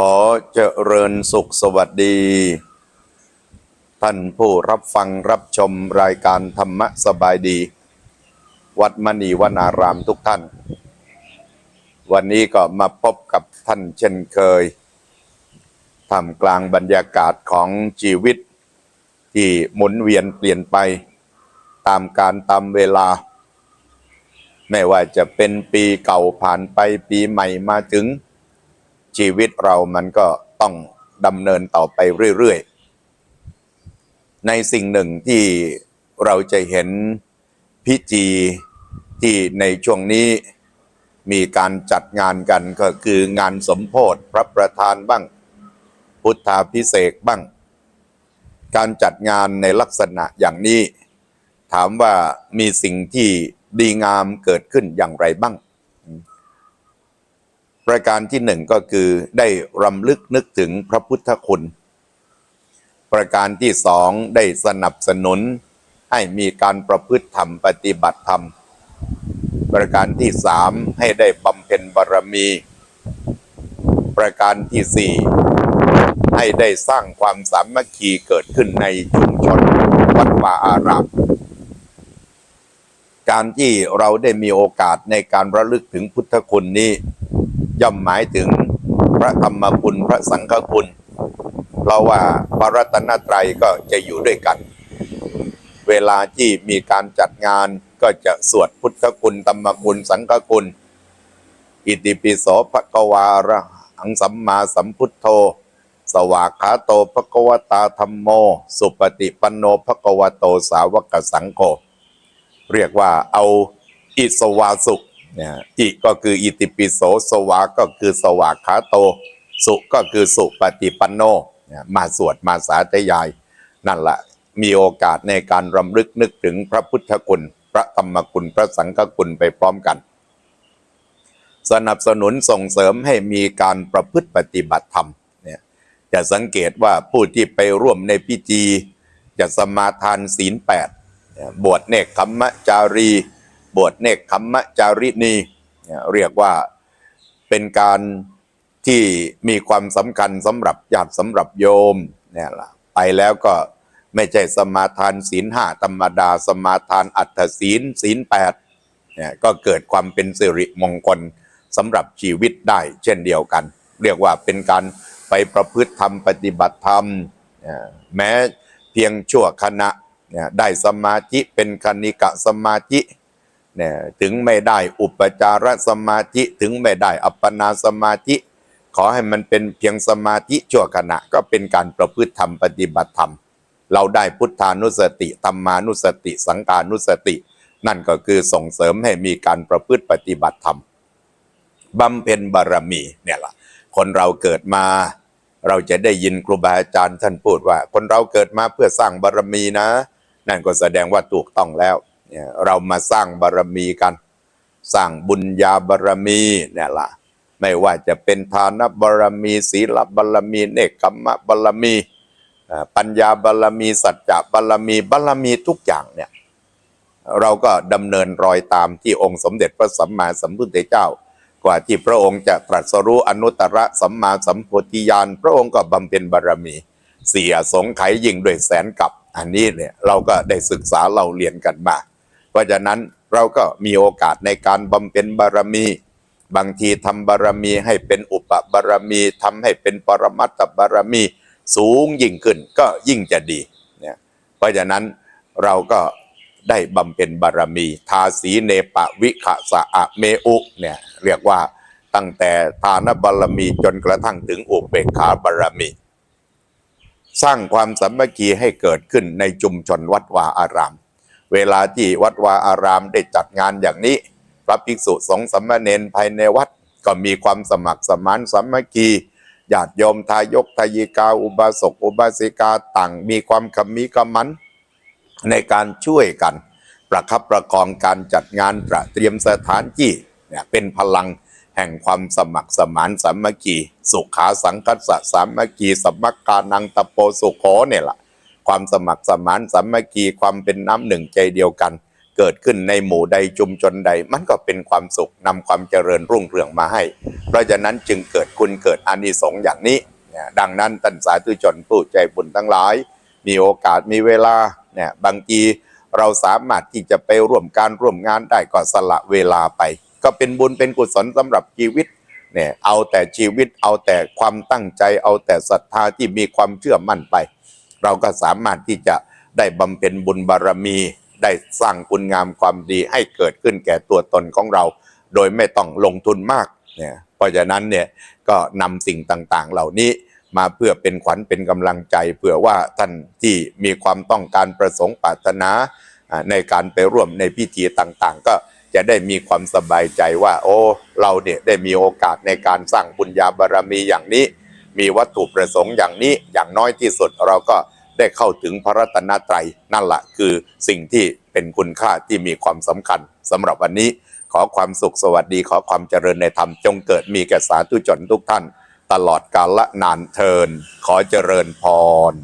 ขอเจริญสุขสวัสดี ท่านผู้รับฟังรับชมรายการธรรมะสบายดี วัดมณีวนารามทุกท่าน วันนี้ก็มาพบกับท่านเช่นเคยท่ามกลางบรรยากาศของชีวิต ที่หมุนเวียนเปลี่ยนไป ตามการตามเวลา ไม่ว่าจะเป็นปีเก่าผ่านไปปีใหม่มาถึง ชีวิตเรามันก็ต้องดำเนินต่อไปเรื่อยๆ ในสิ่งหนึ่งที่เราจะเห็นพิธีที่ในช่วงนี้มีการจัดงานกันก็คืองานสมโพธิพระประธานบ้าง พุทธาพิเศษบ้าง การจัดงานในลักษณะอย่างนี้ ถามว่ามีสิ่งที่ดีงามเกิดขึ้นอย่างไรบ้าง ประการที่หนึ่งก็คือได้รำลึกนึกถึงพระพุทธคุณ ประการที่สองได้สนับสนุนให้มีการประพฤติธรรมปฏิบัติธรรม ประการที่สามให้ได้บำเพ็ญบารมี ประการที่สี่ให้ได้สร้างความสามัคคีเกิดขึ้นในชุมชนวัดวาอารามการที่เราได้มีโอกาสในการระลึกถึงพุทธคุณนี้ ย่อมหมายถึงพระธรรมคุณพระสังฆคุณ เพราะว่าพระรัตนตรัยก็จะอยู่ด้วยกัน เวลาที่มีการจัดงานก็จะสวดพุทธคุณธรรมคุณสังฆคุณ อิติปิโสภะกวาระหังสัมมาสัมพุทโธ สวากขาโตภะกวตาธรรมโม สุปฏิปันโนภะกวโตสาวกสังโฆเรียกว่าเอาอิสวาสุเนี่ยอิก็คืออิติปิโสสวาก็คือสวากขาโต สุก็คือสุปฏิปันโนมาสวดมาสาธยาย นั่นแหละมีโอกาสในการรำลึกนึกถึงพระพุทธคุณ พระธรรมคุณพระสังฆคุณไปพร้อมกัน สนับสนุนส่งเสริมให้มีการประพฤติปฏิบัติธรรมเนี่ยจะสังเกตว่าผู้ที่ไปร่วมในพิธี จะสมาทานศีลแปดบวชเนกขมมจารี บวชเนกขมมจารินีณีเรียกว่าเป็นการที่มีความสำคัญสำหรับญาติสำหรับโยมเนี่ยละไปแล้วก็ไม่ใช่สมาทานศีลห้าธรรมดา สมาทานอัตถศีลศีลแปดเนี่ยก็เกิดความเป็นสิริมงคลสำหรับชีวิตได้เช่นเดียวกัน เรียกว่าเป็นการไปประพฤติธรรมปฏิบัติธรรม แม้เพียงชั่วขณะได้สมาธิเป็นคณิกะสมาธิ เนี่ยถึงไม่ได้อุปจารสมาธิถึงไม่ได้อัปปนาสมาธิ ขอให้มันเป็นเพียงสมาธิชั่วขณะก็เป็นการประพฤติธรรมปฏิบัติธรรม เราได้พุทธานุสติธรรมานุสติ สังการนุสติ นั่นก็คือส่งเสริมให้มีการประพฤติปฏิบัติธรรมบำเพ็ญบารมีเนี่ยล่ะคนเราเกิดมา เราจะได้ยินครูบาอาจารย์ท่านพูดว่า คนเราเกิดมาเพื่อสร้างบารมีนะ นั่นก็แสดงว่าถูกต้องแล้ว เนี่ยเรามาสร้างบารมีกัน สร้างบุญญาบารมีเนี่ยละไม่ว่าจะเป็นทานบารมีศีลบารมี เนกขมมะบารมี ปัญญาบารมี สัจจะบารมีบารมีทุกอย่างเนี่ยเราก็ดำเนินรอยตามที่องค์สมเด็จพระสัมมาสัมพุทธเจ้า กว่าที่พระองค์จะตรัสรู้อนุตตรสัมมาสัมโพธิญาณพระองค์ก็บำเพ็ญบารมี เสียสงไขยิ่งด้วยแสนกับ อันนี้เนี่ยเราก็ได้ศึกษาเราเรียนกันมา ราะฉะนั้นเราก็มีโอกาสในการบำเพ็ญบารมี บางทีทำบารมีให้เป็นอุปบารมีทำให้เป็นปรมัตถบารมีสูงยิ่งขึ้นก็ยิ่งจะดีเนี่ยเพราะฉะนั้นเราก็ได้บำเพ็ญบารมี ทาสีเนปะวิขะสะอะเมอุเนี่ยเรียกว่าตั้งแต่ทานบารมีจนกระทั่งถึงอุเบกขาบารมี สร้างความสามัคคีให้เกิดขึ้นในชุมชนวัดวาอาราม เวลาที่วัดวาอารามได้จัดงานอย่างนี้ พระภิกษุสงฆ์สัมมาเนนภายในวัดก็มีความสมัครสมานสามัคคีญาติโยมทายกทายิกา อุบาสกอุบาสิกาต่างมีความขมีกำมัน ในการช่วยกัน ประคับประคองการจัดงานตระเตรียมสถานที่เนี่ยเป็นพลังแห่งความสมัครสมานสามัคคีสุขาสังคัสสะสามัคคีสมัคการนังตะโปสุโขเนี่ยแหละ ความสมัครสมานสามัคคีความเป็นน้ำหนึ่งใจเดียวกัน เกิดขึ้นในหมู่ใดชุมชนใด มันก็เป็นความสุขนำความเจริญรุ่งเรืองมาให้ เพราะฉะนั้นจึงเกิดคุณเกิดอานิสงส์อย่างนี้เนี่ยดังนั้นท่านสาธุชนผู้ใจบุญทั้งหลาย มีโอกาสมีเวลาเนี่ยบางทีเราสามารถที่จะไปร่วมการร่วมงานได้ก็สละเวลาไป ก็เป็นบุญเป็นกุศลสำหรับชีวิตเนี่ยเอาแต่ชีวิตเอาแต่ความตั้งใจ เอาแต่ศรัทธาที่มีความเชื่อมั่นไป เราก็สามารถที่จะได้บำเพ็ญบุญบารมี ได้สร้างคุณงามความดีให้เกิดขึ้นแก่ตัวตนของเรา โดยไม่ต้องลงทุนมากเนี่ยเพราะฉะนั้นเนี่ยก็นำสิ่งต่างๆ เหล่านี้มาเพื่อเป็นขวัญเป็นกำลังใจเผื่อว่าท่านที่มีความต้องการประสงค์ปรารถนาอ่าในการไปร่วมในพิธีต่างๆ ก็จะได้มีความสบายใจว่า โอ้ เราเนี่ยได้มีโอกาสในการสร้างบุญญาบารมีอย่างนี้ มีวัตถุประสงค์อย่างนี้อย่างน้อยที่สุดเราก็ได้เข้าถึงพระรัตนตรัยนั่นแหละคือสิ่งที่เป็นคุณค่าที่มีความสำคัญสำหรับวันนี้ขอความสุขสวัสดีขอความเจริญในธรรมจงเกิดมีแก่สาธุชนทุกท่าน ตลอดกาลละนานเทิน ขอเจริญพร